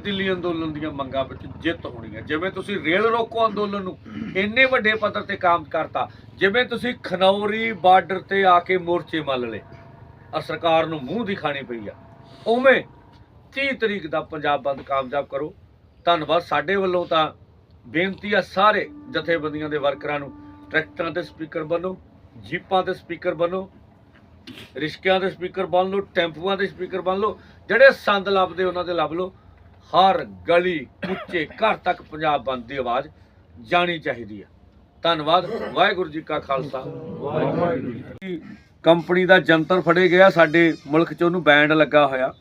ਦਿੱਲੀ ਅੰਦੋਲਨ ਦੀਆਂ ਮੰਗਾਂ ਵਿੱਚ ਜਿੱਤ ਹੋਣੀ ਹੈ। ਜਿਵੇਂ ਤੁਸੀਂ ਰੇਲ ਰੋਕੋ ਅੰਦੋਲਨ ਨੂੰ ਇੰਨੇ ਵੱਡੇ ਪੱਧਰ ਤੇ ਕੰਮ ਕਰਤਾ, ਜਿਵੇਂ ਤੁਸੀਂ ਖਨੌਰੀ ਬਾਰਡਰ ਤੇ ਆ ਕੇ ਮੋਰਚੇ ਮੱਲ ਲਏ ਆ ਸਰਕਾਰ ਨੂੰ ਮੂੰਹ ਦਿਖਾਣੀ ਪਈ ਆ। ਉਵੇਂ 30 ਤਰੀਕ ਦਾ ਪੰਜਾਬ ਬੰਦ ਕਾਮਯਾਬ ਕਰੋ। ਧੰਨਵਾਦ ਸਾਡੇ ਵੱਲੋਂ ਤਾਂ। ਬੇਨਤੀ ਆ ਸਾਰੇ ਜਥੇਬੰਦੀਆਂ ਦੇ ਵਰਕਰਾਂ ਨੂੰ, ਟਰੈਕਟਰਾਂ ਦੇ ਸਪੀਕਰ ਬਣੋ, ਜੀਪਾਂ ਦੇ ਸਪੀਕਰ ਬਣੋ, ਰਿਸ਼ਕਿਆਂ ਦੇ ਸਪੀਕਰ ਬਣ ਲਓ, ਟੈਂਪੂਆਂ ਦੇ ਸਪੀਕਰ ਬਣ ਲਓ, ਜਿਹੜੇ ਸੰਦ ਲੱਭਦੇ ਉਹਨਾਂ ਦੇ ਲੱਭ ਲਓ। ਹਰ ਗਲੀ ਕੁੱਚੇ ਘਰ ਤੱਕ ਪੰਜਾਬ ਬੰਦ ਦੀ ਆਵਾਜ਼ ਜਾਣੀ ਚਾਹੀਦੀ ਹੈ। ਧੰਨਵਾਦ, ਵਾਹਿਗੁਰੂ ਜੀ ਕਾ ਖਾਲਸਾ। ਵਾਹਿਗੁਰੂ ਜੀ ਕੰਪਨੀ ਦਾ ਜੰਤਰ ਫੜੇ ਗਿਆ, ਸਾਡੇ ਮੁਲਕ 'ਚ ਉਹਨੂੰ ਬੈਂਡ ਲੱਗਾ ਹੋਇਆ।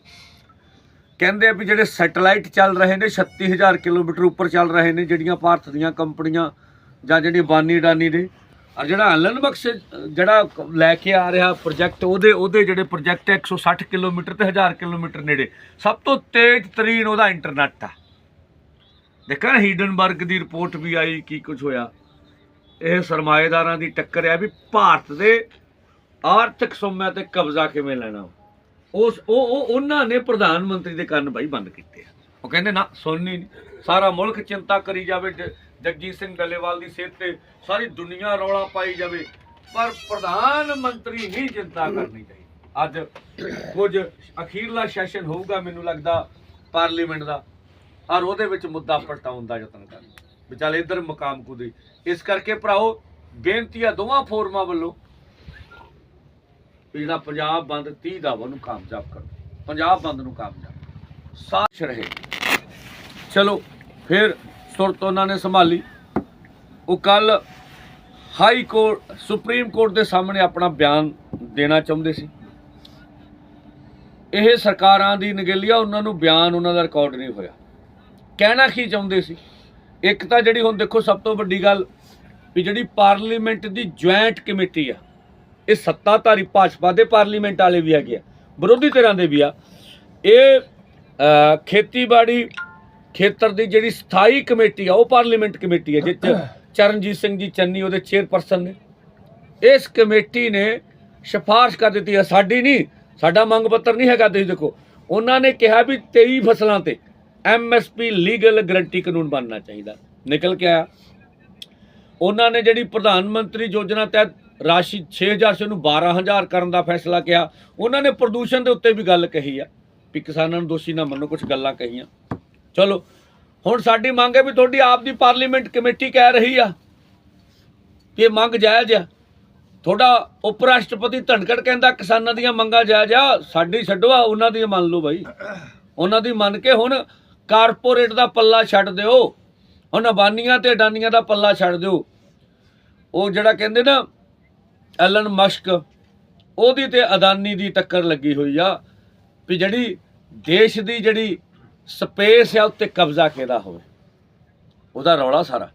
ਕਹਿੰਦੇ ਆ ਵੀ ਜਿਹੜੇ ਸੈਟੇਲਾਈਟ ਚੱਲ ਰਹੇ ਨੇ 36000 ਕਿਲੋਮੀਟਰ ਉੱਪਰ ਚੱਲ ਰਹੇ ਨੇ, ਜਿਹੜੀਆਂ ਭਾਰਤ ਦੀਆਂ ਕੰਪਨੀਆਂ ਜਾਂ ਜਿਹੜੀ ਬਾਨੀ ਡਾਨੀ ਦੇ ਔਰ ਜਿਹੜਾ ਐਲਨ ਬਖਸ਼ ਜਿਹੜਾ ਲੈ ਕੇ ਆ ਰਿਹਾ ਪ੍ਰੋਜੈਕਟ, ਉਹਦੇ ਉਹਦੇ ਜਿਹੜੇ ਪ੍ਰੋਜੈਕਟ 160 ਕਿਲੋਮੀਟਰ ਤੇ 1000 ਕਿਲੋਮੀਟਰ ਨੇੜੇ। ਸਭ ਤੋਂ ਤੇਜ਼ ਤਰੀਨ ਉਹਦਾ ਇੰਟਰਨੈਟ ਆ ਦੇਖਾਂ ਹੀਡਨਬਰਗ ਦੀ ਰਿਪੋਰਟ ਵੀ ਆਈ ਕੀ ਕੁਝ ਹੋਇਆ। ਇਹ ਸਰਮਾਏਦਾਰਾਂ ਦੀ ਟੱਕਰ ਹੈ ਵੀ ਭਾਰਤ ਦੇ ਆਰਥਿਕ ਸੋਮਿਆਂ ਤੇ ਕਬਜ਼ਾ ਕਿਵੇਂ ਲੈਣਾ। ਉਸ, ਉਹ ਉਹ, ਉਹਨਾਂ ਨੇ ਪ੍ਰਧਾਨ ਮੰਤਰੀ ਦੇ ਕੰਨ ਬਾਈ ਬੰਦ ਕੀਤੇ ਆ। ਉਹ ਕਹਿੰਦੇ, ਨਾ, ਸੁਣਨੀ ਨਹੀਂ ਸਾਰਾ ਮੁਲਕ ਚਿੰਤਾ ਕਰੀ ਜਾਵੇ ਜਗਜੀਤ ਸਿੰਘ ਡੱਲੇਵਾਲ ਦੀ ਸਿਹਤ ਤੇ ਸਾਰੀ ਦੁਨੀਆ ਰੌਲਾ ਪਾਈ ਜਾਵੇ, ਪਰ ਪ੍ਰਧਾਨ ਮੰਤਰੀ ਹੀ ਚਿੰਤਾ ਕਰਨੀ ਚਾਹੀਦੀ। ਅੱਜ ਕੁਝ ਅਖੀਰਲਾ ਸੈਸ਼ਨ ਹੋਊਗਾ ਮੈਨੂੰ ਲੱਗਦਾ ਪਾਰਲੀਮੈਂਟ ਦਾ। ਔਰ ਉਹਦੇ ਵਿੱਚ ਮੁੱਦਾ ਪਲਟਾਉਣ ਦਾ ਯਤਨ ਕਰਨਾ ਵੀ ਚੱਲ ਇੱਧਰ ਮਕਾਮ ਕੁਦੇ। ਇਸ ਕਰਕੇ ਭਰਾਓ, ਬੇਨਤੀ ਆ ਦੋਵਾਂ ਫੋਰਮਾਂ ਵੱਲੋਂ ਵੀ ਜਿਹੜਾ ਪੰਜਾਬ ਬੰਦ 30 ਦਾ ਉਹਨੂੰ ਕਾਮਯਾਬ ਕਰੋ। ਪੰਜਾਬ ਬੰਦ ਨੂੰ ਕਾਮਯਾਬ। ਸਾਥ ਰਹੇ। ਚਲੋ, ਫਿਰ ਸੁਰਤ ਉਹਨਾਂ ਨੇ ਸੰਭਾਲੀ। ਉਹ ਕੱਲ ਹਾਈ ਕੋਰਟ, ਸੁਪਰੀਮ ਕੋਰਟ ਦੇ ਸਾਹਮਣੇ ਆਪਣਾ ਬਿਆਨ ਦੇਣਾ ਚਾਹੁੰਦੇ ਸੀ। ਇਹ ਸਰਕਾਰਾਂ ਦੀ ਨਗੇਲੀਆ, ਉਹਨਾਂ ਨੂੰ ਬਿਆਨ ਉਹਨਾਂ ਦਾ ਰਿਕਾਰਡ ਨਹੀਂ ਹੋਇਆ। ਕਹਿਣਾ ਕੀ ਚਾਹੁੰਦੇ ਸੀ? ਇੱਕ ਤਾਂ ਜਿਹੜੀ ਹੁਣ ਦੇਖੋ ਸਭ ਤੋਂ ਵੱਡੀ ਗੱਲ ਵੀ ਜਿਹੜੀ ਪਾਰਲੀਮੈਂਟ ਦੀ ਜੁਆਇੰਟ ਕਮੇਟੀ ਆ, ਇਹ ਸੱਤਾਧਾਰੀ ਭਾਜਪਾ ਦੇ ਪਾਰਲੀਮੈਂਟ ਵਾਲੇ ਵੀ ਹੈਗੇ ਆ, ਵਿਰੋਧੀ ਧਿਰਾਂ ਦੇ ਵੀ ਆ। ਇਹ ਖੇਤੀਬਾੜੀ ਖੇਤਰ ਦੀ ਜਿਹੜੀ ਸਥਾਈ ਕਮੇਟੀ ਆ ਉਹ ਪਾਰਲੀਮੈਂਟ ਕਮੇਟੀ ਹੈ 'ਚ ਚਰਨਜੀਤ ਸਿੰਘ ਜੀ ਚੰਨੀ ਉਹਦੇ ਚੇਅਰਪਰਸਨ ਨੇ। ਇਸ ਕਮੇਟੀ ਨੇ ਸਿਫਾਰਿਸ਼ ਕਰ ਦਿੱਤੀ ਹੈ ਸਾਡੀ ਨਹੀਂ ਸਾਡਾ ਮੰਗ ਪੱਤਰ ਨਹੀਂ ਹੈਗਾ ਤੁਸੀਂ ਦੇਖੋ। ਉਹਨਾਂ ਨੇ ਕਿਹਾ ਵੀ 23 ਫਸਲਾਂ ਤੇ ਐਮਐਸਪੀ ਲੀਗਲ ਗਰੰਟੀ ਕਾਨੂੰਨ ਬਣਨਾ ਚਾਹੀਦਾ। ਨਿਕਲ ਕੇ ਆਇਆ। ਉਹਨਾਂ ਨੇ ਜਿਹੜੀ ਪ੍ਰਧਾਨ ਮੰਤਰੀ ਯੋਜਨਾ ਤਹਿਤ ਰਾਸ਼ੀ 6000 ਸੇ ਉਹਨੂੰ 12000 ਕਰਨ ਦਾ ਫੈਸਲਾ ਕਿਹਾ ਉਹਨਾਂ ਨੇ ਪ੍ਰਦੂਸ਼ਣ ਦੇ ਉੱਤੇ ਵੀ ਗੱਲ ਕਹੀ ਆ ਵੀ ਕਿਸਾਨਾਂ ਨੂੰ ਦੋਸ਼ੀ ਨਾ ਮੰਨੋ ਕੁਝ ਗੱਲਾਂ ਕਹੀਆਂ। ਚਲੋ, ਹੁਣ ਸਾਡੀ ਮੰਗ ਹੈ ਵੀ ਤੁਹਾਡੀ ਆਪ ਦੀ ਪਾਰਲੀਮੈਂਟ ਕਮੇਟੀ ਕਹਿ ਰਹੀ ਆ ਕਿ ਇਹ ਮੰਗ ਜਾਇਜ਼ ਆ। ਤੁਹਾਡਾ ਉਪ ਰਾਸ਼ਟਰਪਤੀ ਧਨਖੜ ਕਹਿੰਦਾ ਕਿਸਾਨਾਂ ਦੀਆਂ ਮੰਗਾਂ ਜਾਇਜ਼ ਆ, ਸਾਡੀ ਛੱਡੋ ਆ, ਉਹਨਾਂ ਦੀ ਮੰਨ ਲਓ ਬਾਈ। ਉਹਨਾਂ ਦੀ ਮੰਨ ਕੇ ਹੁਣ ਕਾਰਪੋਰੇਟ ਦਾ ਪੱਲਾ ਛੱਡ ਦਿਓ, ਹੁਣ ਅਬਾਨੀਆਂ ਤੇ ਅਡਾਨੀਆਂ ਦਾ ਪੱਲਾ ਛੱਡ ਦਿਓ। ਉਹ ਜਿਹੜਾ ਕਹਿੰਦੇ ਨਾ, ਐਲਨ ਮਸਕ, ਉਹਦੀ ਤੇ ਅਦਾਨੀ ਦੀ ਟੱਕਰ ਲੱਗੀ ਹੋਈ ਆ ਵੀ ਜਿਹੜੀ ਦੇਸ਼ ਦੀ ਜਿਹੜੀ ਸਪੇਸ ਆ ਉੱਤੇ ਕਬਜ਼ਾ ਕਿਹਦਾ ਹੋਵੇ? ਉਹਦਾ ਰੌਲਾ ਸਾਰਾ।